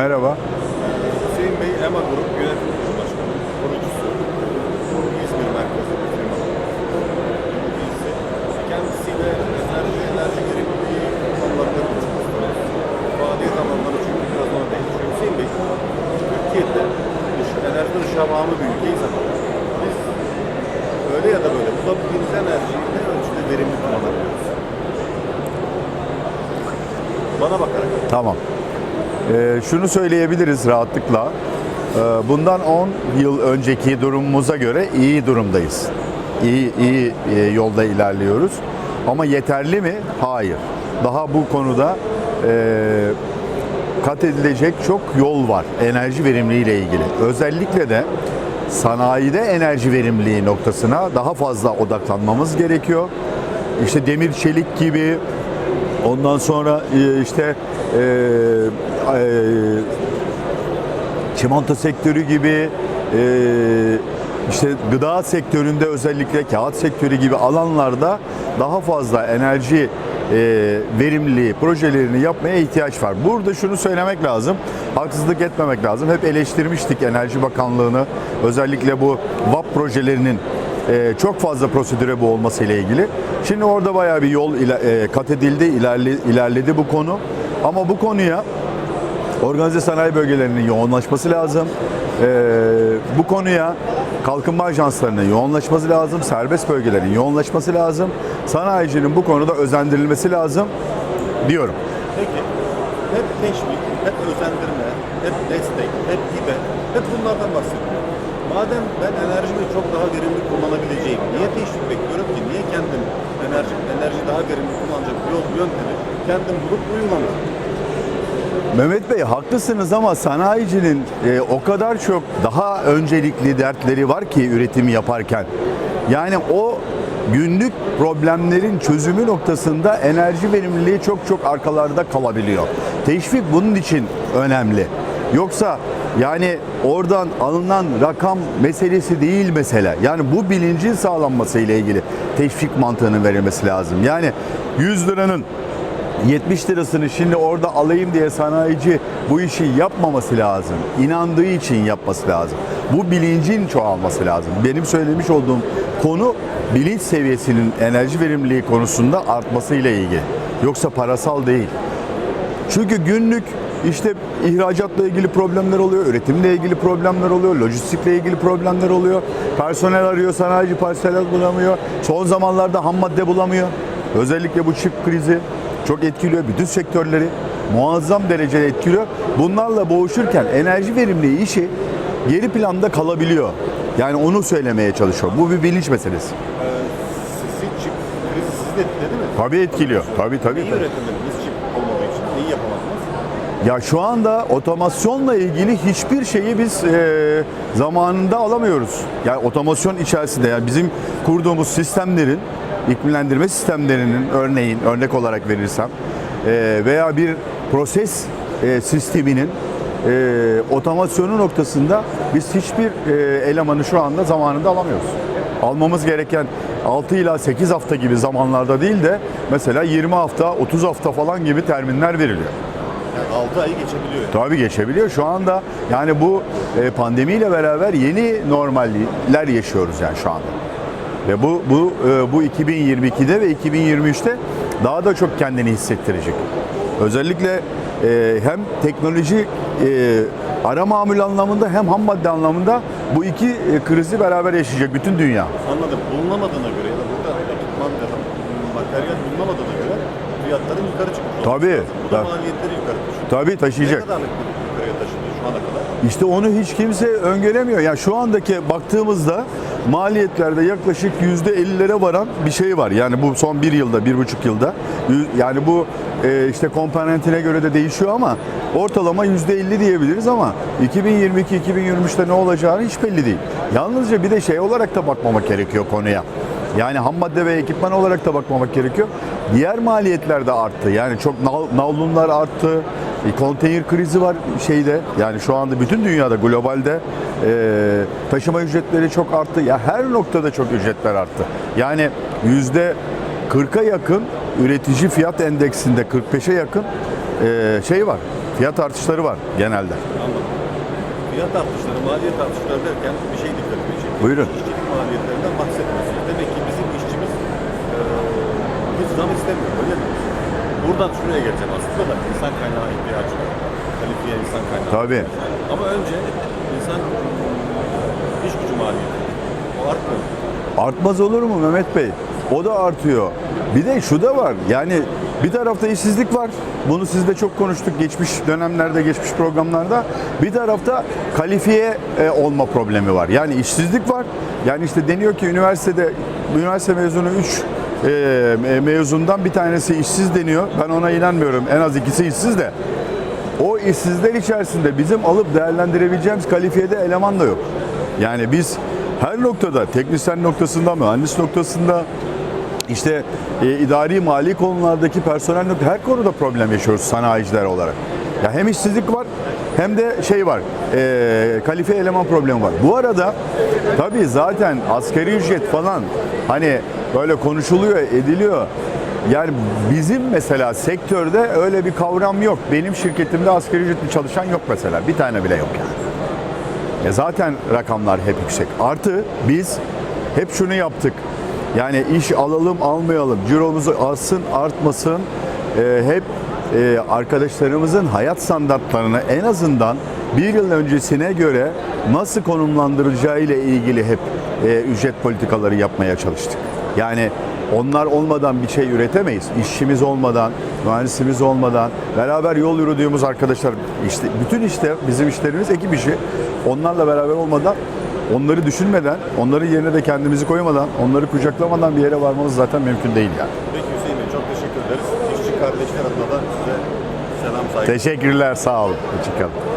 Merhaba. Hüseyin Bey EMA Grup Yönetim Kurulu Başkanı, kurucusu, İzmir merkezli bir firma. Birisi. Kendisiyle enerji, enerji gerekliliği konularında konuşmak istiyoruz. Faaliyet alanları çünkü biraz ona değişiyor. Hüseyin Bey, Türkiye'de enerji ışığa bağımlı bir ülkeyiz ama biz öyle ya da böyle bulabildiğimiz enerjiyi ne ölçüde verimli kullanabiliyoruz? Bana bakarak. Tamam. Ee, şunu söyleyebiliriz rahatlıkla. Ee, bundan 10 yıl önceki durumumuza göre iyi durumdayız. İyi, iyi e, yolda ilerliyoruz. Ama yeterli mi? Hayır. Daha bu konuda e, kat edilecek çok yol var enerji verimliliği ile ilgili. Özellikle de sanayide enerji verimliliği noktasına daha fazla odaklanmamız gerekiyor. İşte demir çelik gibi ondan sonra e, işte e, e, çimento sektörü gibi e, işte gıda sektöründe özellikle kağıt sektörü gibi alanlarda daha fazla enerji e, verimliliği projelerini yapmaya ihtiyaç var. Burada şunu söylemek lazım, haksızlık etmemek lazım. Hep eleştirmiştik Enerji Bakanlığı'nı özellikle bu VAP projelerinin e, çok fazla prosedüre bu olması ile ilgili. Şimdi orada bayağı bir yol ila- e, kat edildi, ilerle- ilerledi bu konu. Ama bu konuya organize sanayi bölgelerinin yoğunlaşması lazım. Ee, bu konuya kalkınma ajanslarının yoğunlaşması lazım. Serbest bölgelerin yoğunlaşması lazım. Sanayicinin bu konuda özendirilmesi lazım diyorum. Peki, hep teşvik, hep özendirme, hep destek, hep hibe, hep bunlardan bahsediyor. Madem ben enerjimi çok daha verimli kullanabileceğim, niye teşvik bekliyorum ki? Niye kendim enerji, enerji daha verimli kullanacak bir yol, yöntemi kendim bulup uygulamıyorum? Mehmet Bey haklısınız ama sanayicinin e, o kadar çok daha öncelikli dertleri var ki üretimi yaparken. Yani o günlük problemlerin çözümü noktasında enerji verimliliği çok çok arkalarda kalabiliyor. Teşvik bunun için önemli. Yoksa yani oradan alınan rakam meselesi değil mesele. Yani bu bilincin sağlanması ile ilgili teşvik mantığının verilmesi lazım. Yani 100 liranın 70 lirasını şimdi orada alayım diye sanayici bu işi yapmaması lazım. İnandığı için yapması lazım. Bu bilincin çoğalması lazım. Benim söylemiş olduğum konu bilinç seviyesinin enerji verimliliği konusunda artmasıyla ilgili. Yoksa parasal değil. Çünkü günlük işte ihracatla ilgili problemler oluyor, üretimle ilgili problemler oluyor, lojistikle ilgili problemler oluyor. Personel arıyor, sanayici personel bulamıyor. Son zamanlarda ham madde bulamıyor. Özellikle bu çip krizi çok etkiliyor bütün sektörleri. Muazzam derecede etkiliyor. Bunlarla boğuşurken enerji verimliliği işi geri planda kalabiliyor. Yani onu söylemeye çalışıyorum. Bu bir bilinç meselesi. Ee, sizi çip krizi sizi de etkiledi mi? Tabii etkiliyor. Tabii tabii. Tabii. Ya şu anda otomasyonla ilgili hiçbir şeyi biz e, zamanında alamıyoruz. Yani otomasyon içerisinde yani bizim kurduğumuz sistemlerin iklimlendirme sistemlerinin örneğin örnek olarak verirsem e, veya bir proses e, sisteminin e, otomasyonu noktasında biz hiçbir e, elemanı şu anda zamanında alamıyoruz. Almamız gereken 6 ila 8 hafta gibi zamanlarda değil de mesela 20 hafta, 30 hafta falan gibi terminler veriliyor. Yani 6 ayı geçebiliyor. Tabii geçebiliyor. Şu anda yani bu e, pandemiyle beraber yeni normaller yaşıyoruz yani şu anda. Ve bu bu e, bu 2022'de ve 2023'te daha da çok kendini hissettirecek. Özellikle e, hem teknoloji ara mamul anlamında hem ham madde anlamında bu iki krizi beraber yaşayacak bütün dünya. Anladım. Bulunamadığına göre ya da burada ekipman ya da materyal bulunamadığına fiyatların yukarı çıkmış. olması Tabii, lazım. Bu da tabii. maliyetleri yukarı taşıyor. Tabii Ne taşıyacak. bir yukarıya taşınıyor şu ana kadar? İşte onu hiç kimse öngöremiyor. Yani şu andaki baktığımızda maliyetlerde yaklaşık yüzde 50'lere varan bir şey var. Yani bu son bir yılda, bir buçuk yılda. Yü- Yani bu e, işte komponentine göre de değişiyor ama ortalama yüzde 50 diyebiliriz ama 2022-2023'te ne olacağını hiç belli değil. Yalnızca bir de şey olarak da bakmamak gerekiyor konuya. Yani ham madde ve ekipman olarak da bakmamak gerekiyor. Diğer maliyetler de arttı. Yani çok navlunlar arttı. E, konteyner krizi var şeyde. Yani şu anda bütün dünyada globalde e, taşıma ücretleri çok arttı. Ya her noktada çok ücretler arttı. Yani yüzde 40'a yakın üretici fiyat endeksinde 45'e yakın e, şey var. fiyat artışları var genelde. Anladım. Fiyat artışları, maliyet artışları derken bir şey. Buyurun. İşçilik maliyetlerinden bahsetmiyorsunuz. Demek ki bizim işçimiz e, hiç zam istemiyor, öyle mi? Buradan şuraya geleceğim aslında da insan kaynağı ihtiyacı var. Kalifiye insan kaynağı. Tabii. Ama önce insan iş gücü maliyeti. O artmıyor. Artmaz olur mu Mehmet Bey? O da artıyor. Bir de şu da var. Yani bir tarafta işsizlik var. Bunu siz de çok konuştuk geçmiş dönemlerde, geçmiş programlarda. Bir tarafta kalifiye e, olma problemi var. Yani işsizlik var. Yani işte deniyor ki üniversitede üniversite mezunu 3 mezundan bir tanesi işsiz deniyor. Ben ona inanmıyorum. En az ikisi işsiz de. O işsizler içerisinde bizim alıp değerlendirebileceğimiz kalifiyede eleman da yok. Yani biz her noktada, teknisyen noktasında, mühendis noktasında, işte e, idari mali konulardaki personel nokta her konuda problem yaşıyoruz sanayiciler olarak. Ya hem işsizlik var hem de şey var, e, kalifiye eleman problemi var. Bu arada tabii zaten asgari ücret falan hani böyle konuşuluyor, ediliyor. Yani bizim mesela sektörde öyle bir kavram yok. Benim şirketimde asgari ücretli çalışan yok mesela. Bir tane bile yok yani. E zaten rakamlar hep yüksek. Artı biz hep şunu yaptık. Yani iş alalım almayalım, ciromuzu artsın artmasın e, hep e, arkadaşlarımızın hayat standartlarını en azından bir yıl öncesine göre nasıl konumlandıracağı ile ilgili hep e, ücret politikaları yapmaya çalıştık. Yani onlar olmadan bir şey üretemeyiz. İşçimiz olmadan, mühendisimiz olmadan, beraber yol yürüdüğümüz arkadaşlar, işte bütün işte bizim işlerimiz ekip işi. Onlarla beraber olmadan, onları düşünmeden, onların yerine de kendimizi koymadan, onları kucaklamadan bir yere varmamız zaten mümkün değil yani. Peki Hüseyin Bey çok teşekkür ederiz. İşçi kardeşler adına da size selam saygı. Teşekkürler, sağ olun. Hoşçakalın.